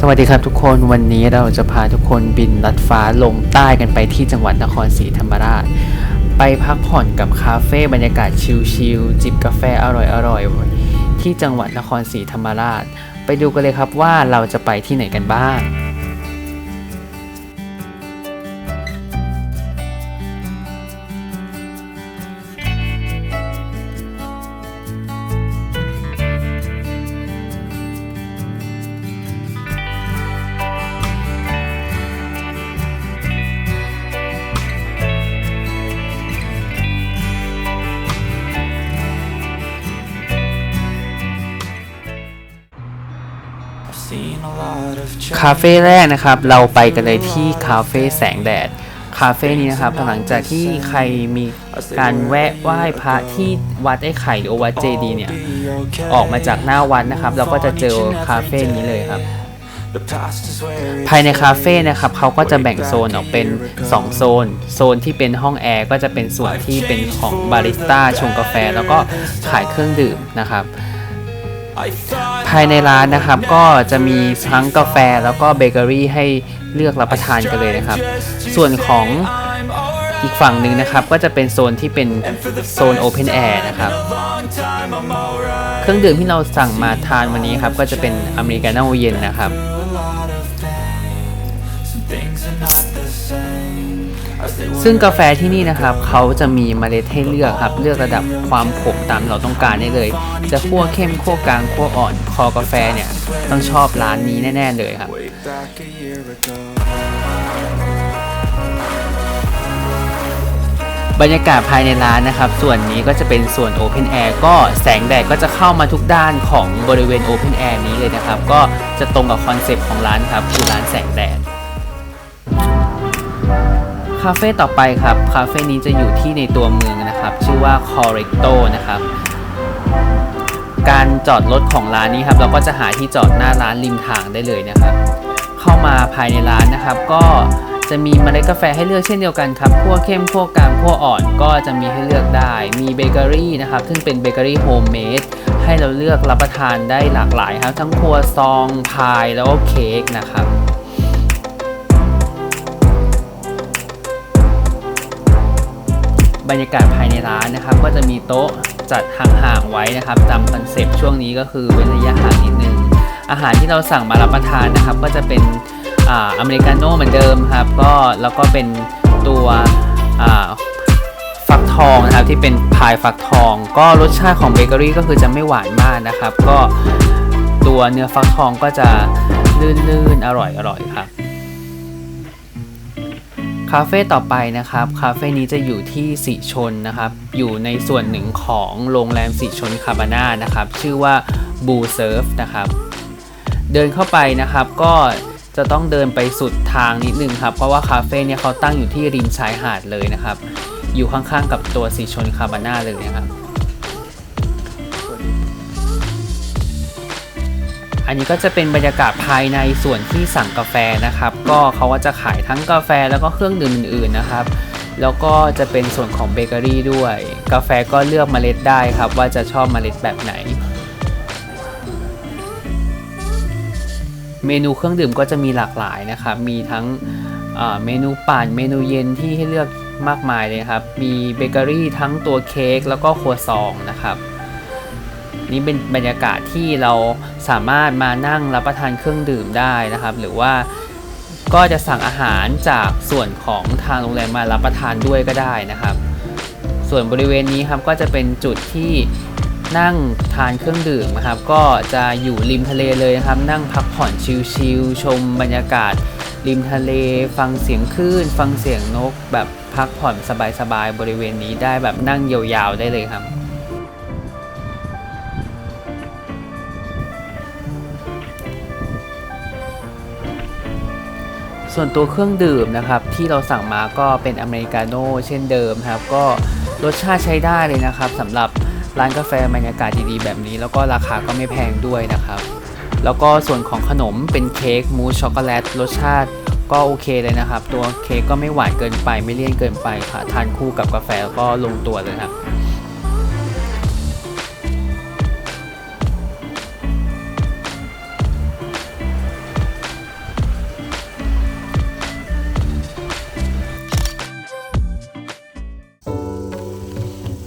สวัสดีครับทุกคนวันนี้เราจะพาทุกคนบินลัดฟ้าลงใต้กันไปที่จังหวัดนครศรีธรรมราช ไปพักผ่อนกับคาเฟ่บรรยากาศชิลๆจิบกาแฟอร่อยๆที่จังหวัดนครศรีธรรมราช ไปดูกันเลยครับว่าเราจะไปที่ไหนกันบ้าง คาเฟ่แรกนะครับ เราไปกันเลยที่คาเฟ่แสงแดด คาเฟ่นี้นะครับหลังจากที่ใครมีการแวะไหว้พระที่วัดไอ้ไข่หรือวัดเจดีย์เนี่ย ออกมาจากหน้าวัดนะครับ เราก็จะเจอคาเฟ่นี้เลยครับภายในคาเฟ่นะครับเขาก็จะแบ่งโซนออกเป็น 2 โซน โซนที่เป็นห้องแอร์ก็จะเป็นส่วนที่เป็นของบาริสต้าชงกาแฟ แล้วก็ขายเครื่องดื่มนะครับ ภายในร้านนะครับ ก็จะมีทั้งกาแฟแล้วก็เบเกอรี่ให้เลือกรับประทานกันเลยนะครับ ส่วนของอีกฝั่งหนึ่งนะครับ ก็จะเป็นโซนที่เป็นโซนโอเพนแอร์นะครับ เครื่องดื่มที่เราสั่งมาทานวันนี้ครับ ก็จะเป็นอเมริกาโน่เย็นนะครับ ซึ่งกาแฟที่นี่นะครับเขาจะมีเมล็ดให้เลือกครับ เลือกระดับความขมตามเราต้องการได้เลย จะคั่วเข้มคั่วกลางคั่วอ่อน คอกาแฟเนี่ยต้องชอบร้านนี้แน่ ๆ เลยครับบรรยากาศภายในร้านนะครับ ส่วนนี้ก็จะเป็นส่วน Open Air ก็แสงแดดก็จะเข้ามาทุกด้านของบริเวณ Open Air นี้เลยนะครับ ก็จะตรงกับคอนเซปต์ของร้านครับ คือร้านแสงแดด คาเฟ่ต่อไปครับ คาเฟ่นี้จะอยู่ที่ในตัวเมืองนะครับ ชื่อว่า Correcto นะครับ การจอดรถของร้านนี้ครับ เราก็จะหาที่จอดหน้าร้านริมทางได้เลยนะครับ เข้ามาภายในร้านนะครับ ก็จะมีเมล็ดกาแฟให้เลือกเช่นเดียวกันครับคั่วเข้มคั่วกลางคั่วอ่อนก็จะมีให้เลือกได้ มีเบเกอรี่นะครับ ซึ่งเป็นเบเกอรี่โฮมเมดให้เราเลือกรับประทานได้หลากหลายครับ ทั้งครัวซอง พายแล้วก็เค้กนะครับ บรรยากาศภายในร้านนะครับ ก็จะมีโต๊ะจัดห่างๆไว้นะครับตามคอนเซปต์ช่วงนี้ก็คือเว้นระยะห่างนิดนึงอาหารที่เราสั่งมารับประทานนะครับ ก็จะเป็นอเมริกาโน่เหมือนเดิมครับก็แล้วก็เป็นตัวฟักทองนะครับที่เป็นพายฟักทอง ก็รสชาติของเบเกอรี่ก็คือจะไม่หวานมากนะครับ ก็ตัวเนื้อฟักทองก็จะลื่นๆอร่อยๆครับ คาเฟ่ต่อไปนะครับ คาเฟ่นี้จะอยู่ที่สิชนนะครับ อยู่ในส่วนหนึ่งของโรงแรมสิชนคาบาน่านะครับ ชื่อว่าบูเซิร์ฟนะครับ เดินเข้าไปนะครับก็จะต้องเดินไปสุดทางนิดนึงครับ เพราะว่าคาเฟ่เนี่ยเขาตั้งอยู่ที่ริมชายหาดเลยนะครับ อยู่ข้างๆกับตัวสิชนคาบาน่าเลยนะครับ อันนี้ก็จะเป็นบรรยากาศภายในส่วนที่สั่งกาแฟนะครับ ก็เขาก็จะขายทั้งกาแฟแล้วก็เครื่องดื่มอื่นๆนะครับ แล้วก็จะเป็นส่วนของเบเกอรี่ด้วย กาแฟก็เลือกเมล็ดได้ครับ ว่าจะชอบเมล็ดแบบไหน เมนูเครื่องดื่มก็จะมีหลากหลายนะครับ มีทั้งเมนูปั่นเมนูเย็นที่ให้เลือกมากมายเลยครับ มีเบเกอรี่ทั้งตัวเค้กแล้วก็ครัวซองนะครับ นี่เป็นบรรยากาศที่เราสามารถมานั่งรับประทานเครื่องดื่มได้นะครับ หรือว่าก็จะสั่งอาหารจากส่วนของทางโรงแรมมารับประทานด้วยก็ได้นะครับ ส่วนบริเวณนี้ครับก็จะเป็นจุดที่นั่งทานเครื่องดื่มนะครับ ก็จะอยู่ริมทะเลเลยนะครับ นั่งพักผ่อนชิลๆชมบรรยากาศ ริมทะเล ฟังเสียงคลื่น ฟังเสียงนก แบบพักผ่อนสบายๆบริเวณนี้ได้แบบนั่งยาวๆได้เลยครับ ส่วนตัวเครื่องดื่มนะครับ ที่เราสั่งมาก็เป็นอเมริกาโน่เช่นเดิมครับ ก็รสชาติใช้ได้เลยนะครับสำหรับร้านกาแฟบรรยากาศดีๆแบบนี้ แล้วก็ราคาก็ไม่แพงด้วยนะครับ แล้วก็ส่วนของขนมเป็นเค้กมูสช็อกโกแลตรสชาติก็โอเคเลยนะครับ ตัวเค้กก็ไม่หวานเกินไปไม่เลี่ยนเกินไปค่ะ ทานคู่กับกาแฟก็ลงตัวเลยครับบ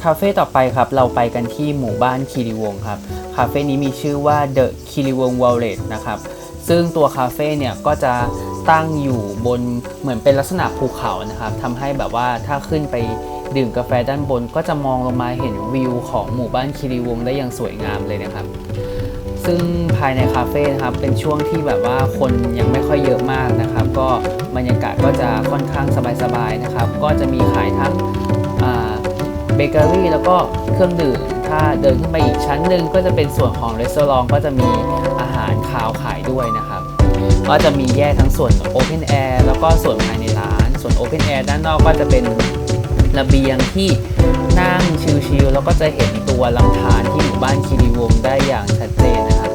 คาเฟ่ต่อไปครับ เราไปกันที่หมู่บ้านคีรีวงครับ คาเฟ่นี้มีชื่อว่า The คีรีวงศ์ Wallet นะครับ ซึ่งตัวคาเฟ่เนี่ยก็จะตั้งอยู่บนเหมือนเป็นลักษณะภูเขานะครับทำให้แบบว่าถ้าขึ้นไปดื่มกาแฟด้านบน ก็จะมองลงมาเห็นวิวของหมู่บ้านคีรีวงได้อย่างสวยงามเลยนะครับ ซึ่งภายในคาเฟ่นะครับเป็นช่วงที่แบบว่าคนยังไม่ค่อยเยอะมากนะครับ ก็บรรยากาศก็จะค่อนข้างสบายๆนะครับ ก็จะมีขายทั้ง เบเกอรี่แล้วก็เครื่องดื่ม ถ้าเดินขึ้นไปอีกชั้นหนึ่งก็จะเป็นส่วนของรีสอร์ทก็จะมีอาหารคาวขายด้วยนะครับ ก็จะมีแยกทั้งส่วน Open Air แล้วก็ส่วนภายในร้าน ส่วน Open Air ด้านนอกก็จะเป็นระเบียงที่นั่งชิลๆแล้วก็จะเห็นตัวลำธารที่หมู่บ้านคีรีวงได้อย่างชัดเจนนะครับ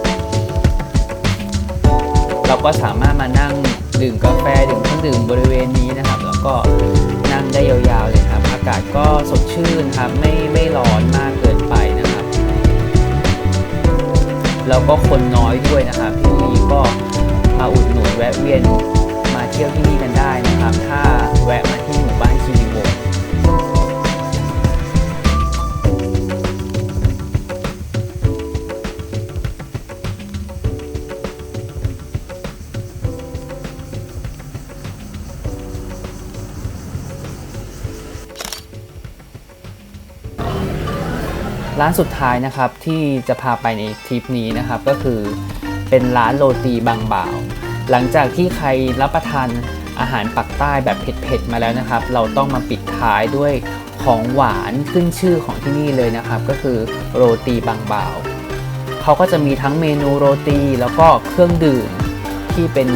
เราก็สามารถมานั่งดื่มกาแฟดื่มเครื่องดื่มบริเวณนี้นะครับ แล้วก็นั่งได้ยาวๆเลยครับากาศก็สดชื่นครับไม่ไม่ร้อนมากเกินไปนะครับ แล้วก็คนน้อยด้วยนะครับ ที่นี่ก็มาอุดหนุนแวะเวียนมาเที่ยวที่นี่ ร้านสุดท้ายนะครับที่จะพาไปในทริปนี้นะครับก็คือเป็นร้านโรตีบางบ่าว หลังจากที่ใครรับประทานอาหารปักใต้แบบเผ็ดๆมาแล้วนะครับ เราต้องมาปิดท้ายด้วยของหวานขึ้นชื่อของที่นี่เลยนะครับ ก็คือโรตีบางบ่าวเขาก็จะมีทั้งเมนูโรตีแล้วก็เครื่องดื่มที่เป็น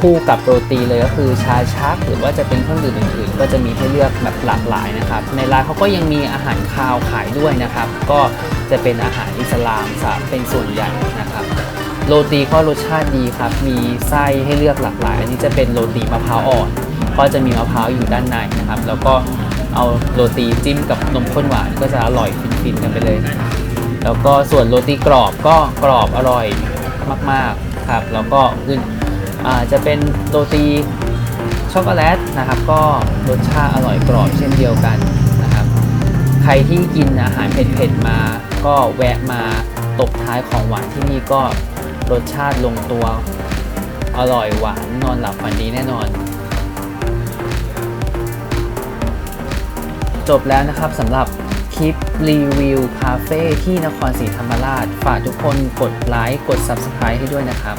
คู่กับโรตีเลยก็คือชาชัก หรือว่าจะเป็นเครื่องดื่มอื่นๆ ก็จะมีให้เลือกแบบหลากหลายนะครับ ในร้านเขาก็ยังมีอาหารคาวขายด้วยนะครับ ก็จะเป็นอาหารอิสลามซะเป็นส่วนใหญ่นะครับ โรตีก็รสชาติดีครับ มีไส้ให้เลือกหลากหลาย อันนี้จะเป็นโรตีมะพร้าวอ่อน ก็จะมีมะพร้าวอยู่ด้านในนะครับ แล้วก็เอาโรตีจิ้มกับนมข้นหวานก็จะอร่อยฟินๆกันไปเลยแล้วก็ส่วนโรตีกรอบก็กรอบอร่อยมากๆครับ แล้วก็อื่นอ่า จะเป็นโรตีช็อกโกแลตนะครับก็รสชาติอร่อยกรอบเช่นเดียวกันนะครับ ใครที่กินอาหารเผ็ดๆมา ก็แวะมาตบท้ายของหวานที่นี่ก็รสชาติลงตัวอร่อยหวานนอนหลับฝันดีแน่นอน จบแล้วนะครับสำหรับคลิปรีวิวคาเฟ่ที่นครศรีธรรมราช ฝากทุกคนกดไลค์กด Subscribe ให้ด้วยนะครับ